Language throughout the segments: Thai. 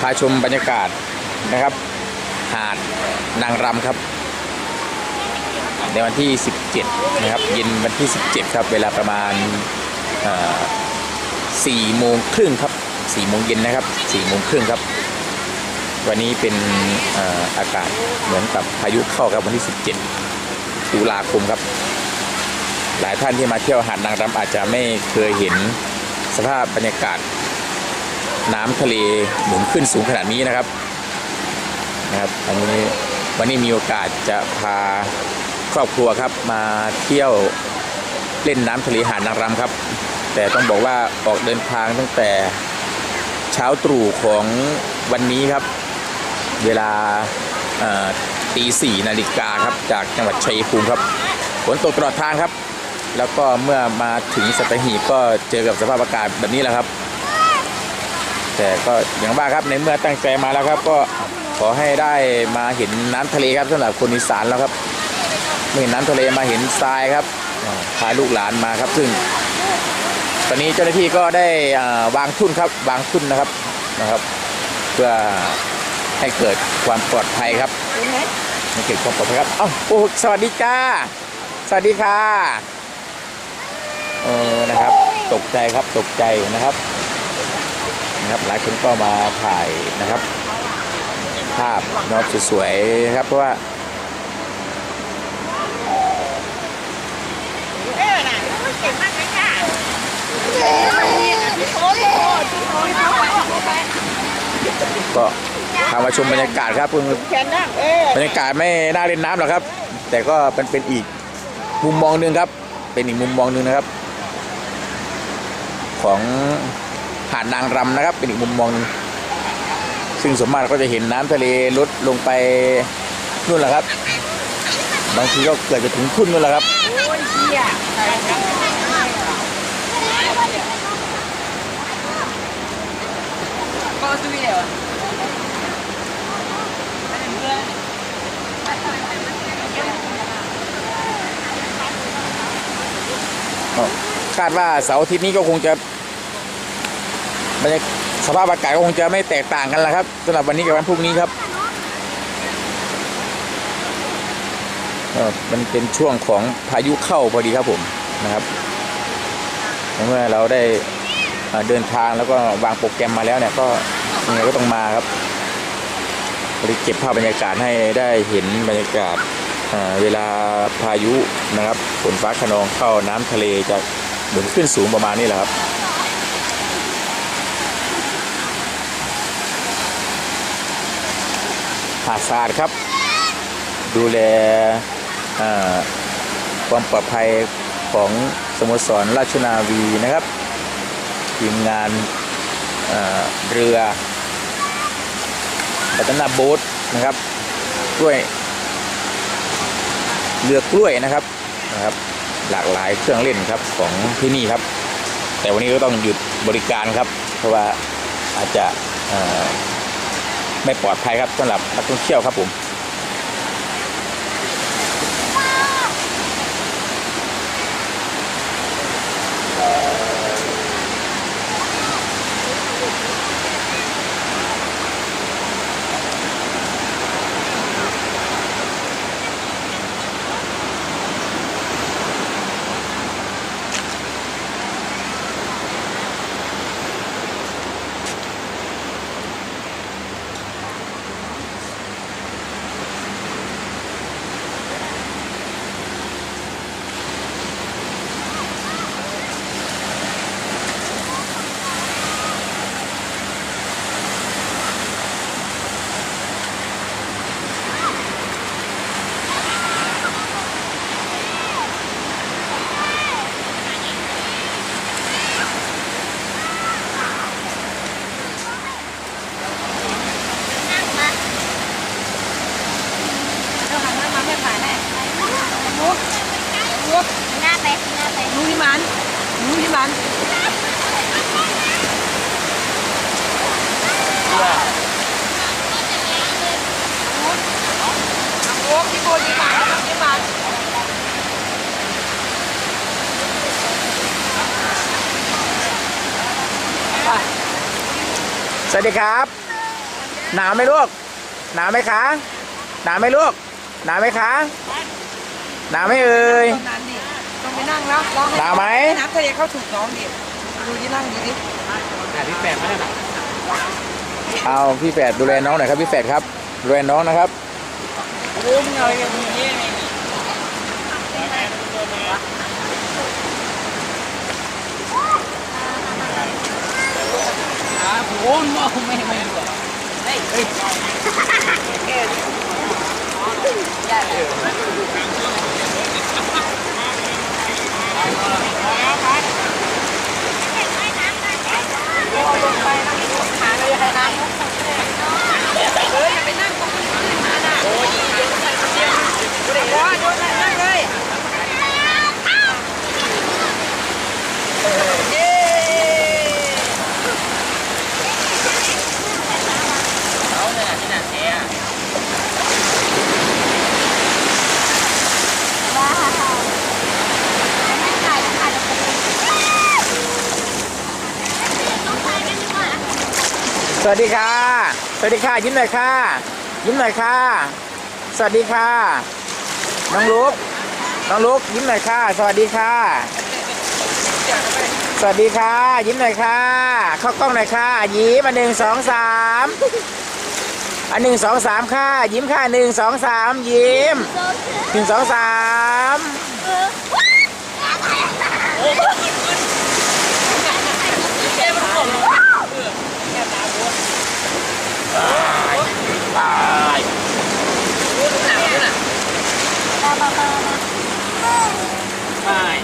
พาชมบรรยากาศนะครับ หาดนางรำครับ ในวันที่ 17 นะครับ เย็นวันที่ 17 ครับ เวลาประมาณ4โมงครึ่งครับ4โมงเย็นนะครับ4โมงครึ่งครับ วันนี้เป็นเอ่ออากาศเหมือนกับพายุเข้าครับวันที่ 17 ตุลาคมครับ หลายท่านที่มาเที่ยวหาดนางรำอาจจะไม่เคยเห็นสภาพบรรยากาศ น้ำทะเลหนุนขึ้นสูงขนาดนี้นะครับนะครับอันนี้วันนี้มีโอกาสจะพาครอบครัวครับมาเที่ยวเล่นน้ำทะเลหาดนางรำครับ แต่ต้องบอกว่าออกเดินทางตั้งแต่เช้าตรู่ของวันนี้ครับ เวลาตีสี่นาฬิกาครับจากจังหวัดชัยภูมิครับฝนตกตลอดทางครับ แล้วก็เมื่อมาถึงสัตหีบก็เจอกับสภาพอากาศแบบนี้แหละครับ แต่ก็อย่างว่าครับในเมื่อตั้งใจมาแล้วครับ ก็ขอให้ได้มาเห็นน้ำทะเลครับสำหรับคนอีสานแล้วครับไม่เห็นน้ำทะเลมาเห็นทรายครับพาลูกหลานมาครับซึ่ง ตอนนี้เจ้าหน้าที่ก็ได้วางทุ่นครับวางทุ่นนะครับนะครับ เพื่อให้เกิดความปลอดภัยครับให้เกิดความปลอดภัยครับเอ้าโอ้สวัสดีจ้าสวัสดีค่ะเออนะครับ ตกใจครับตกใจนะครับ นะครับ หลายคนก็มาถ่ายนะครับ ภาพนอะสวยๆนะครับ เพราะว่าก็พามาชมบรรยากาศครับคุณบรรยากาศไม่น่าเล่นน้ำหรอกครับ แต่ก็เป็นเป็นอีกมุมมองหนึ่งครับ เป็นอีกมุมมองหนึ่งนะครับ ของ หาดนางรำนะครับ เป็นอีกมุมมองนึงซึ่งสมมติเรก็จะเห็นน้ำทะเลลดลงไปนู่นแหละครับ บางทีก็เกิดจะถึงทุ่นนู่นแหละครับก็ซื้อเดียวก็คาดว่าเสาร์อาทิตย์นี้ก็คงจะ บรรยากสภาพอากาศก็คงจะไม่แตกต่างกันแล้วครับสำหรับวันนี้กับวันพรุ่งนี้ครับมันเป็นช่วงของพายุเข้าพอดีครับผมนะครับเมื่อเราได้เดินทางแล้วก็วางโปรแกรมมาแล้วเนี่ยก็ยังไงก็ต้องมาครับบริเก็บภาพบรรยากาศให้ได้เห็นบรรยากาศเวลาพายุนะครับฝนฟ้าขนองเข้าน้ำทะเลจะหนุนขึ้นสูงประมาณนี้แหละครับ หาดสะอาดครับ ดูแลความปลอดภัยของสโมสรราชนาวีนะครับ ทีมงานเรือปัตนาโบ๊ทนะครับด้วยเรือกล้วยนะครับนะครับ หลากหลายเครื่องเล่นครับของที่นี่ครับ แต่วันนี้ก็ต้องหยุดบริการครับ เพราะว่าอาจจะ ไม่ปลอดภัยครับสำหรับนักท่องเที่ยวครับผม เราหันหน้ามาแค่ผ่านแน่ลุกลุกหน้าไปหน้าไปลุกที่มันลุกที่มันลุกที่บนที่มันที่มัน สวัสดีครับ หนาวไหมลูก หนาวไหมคะ หนาวไหมลูก หนาวไหมคะ หนาวไหมเอ่ยตอนนั้นดิต้องไปนั่งแล้วร้องหนาวไหม น้ำทะเลเข้าถูกน้องดิ ดูที่นั่งดูดิเอาพี่แฝดดูแลน้องหน่อยครับพี่แฝดครับ ดูแลน้องนะครับ โอ้มึงเอาอย่างนี้ โอ้ไม่ไม่ดูขาเลยใครนั่งเอออย่าไปนั่งตรงนี้ขึ้นมาน่ะโอ้ยโดนนั่งเลยโดนเย้ เขาเนี่ยที่ไหนเนี่ย ส วัสดีค่ะ สวัสดีค่ะ ยิ้มหน่อยค่ะ ยิ้มหน่อยค่ะ สวัสดีค่ะ น้องลุก น้องลุก ยิ้มหน่อยค่ะ สวัสดีค่ะ สวัสดีค่ะ ยิ้มหน่อยค่ะ เข้ากล้องหน่อยค่ะ ยิ้มอันหนึ่งสองสามอันหนึ่งสองสามค่ะ ยิ้มค่ะหนึ่งสองสามยิ้มหนึ่งสองสาม ตายตายตาย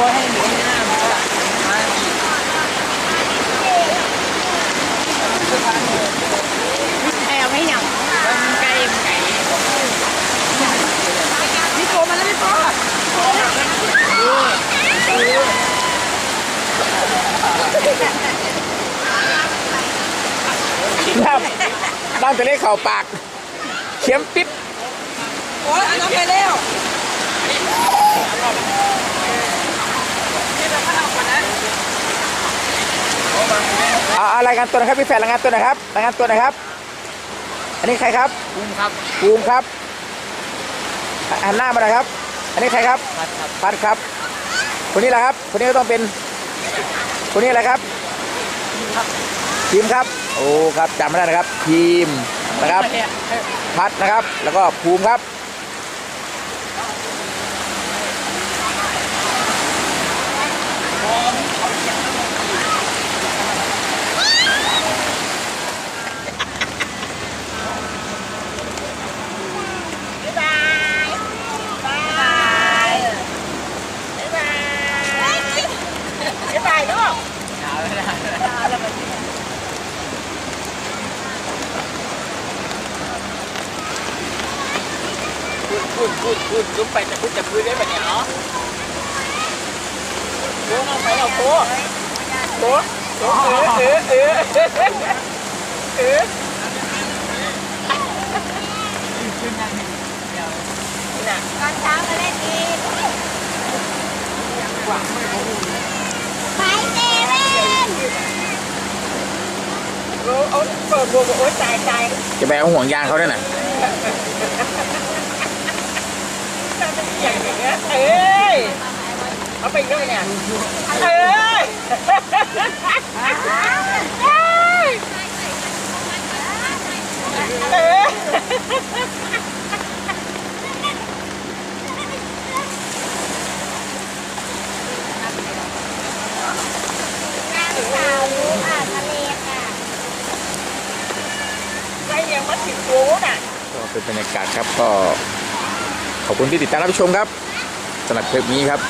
บอยให้หนูให้หน้ามันก็มาอีกแอลไม่หยั่งมันไกลมันไกลพี่โตมาแล้วพี่โต น้ำน้ำจะเล็กเข่าปากเข็มปิ๊บโอ้ยอันนั้นไปแล้วเอาเอารายงานตัวนะครับพี่แฟนรายงานตัวหนะครับรายงานตัวหนะครับ อันนี้ใครครับคุ้มครับภูมิครับหันหน้ามาหน่อยครับ อันนี้ใครครับพัดครับพัดครับคนนี้แหละครับคนนี้ก็ต้องเป็นคนนี้อะไรครับทีมครับ โอ้ครับจำไม่ได้นะครับทีมนะครับ พัดนะครับ แล้วก็ภูมิครับบ๊ายบายบายบ๊ายบายบ๊ายบายลูก หาไม่ได้ พูดพูดลุกไปจะพูดจะพูดได้ปะเนี่ยเนาะโค้งเอาไปเราโค้งโค้งโค้งเออเออเออเออตอนเช้ามาเล่นอีกไปเซเว่นโอ้โอ้เปิดบวกโอ้ยตายตายจะไปเอาห่วงยางเขาด้วยน่ะ อย่างเงี้ยเอ้ยเอาไปด้วยเนี่ยเอ้ยเอ้ยใครยังมาถึงกูน่ะ ก็เป็นบรรยากาศครับก็ ขอบคุณที่ติดตามรับชมครับสำหรับคลิปนี้ครับ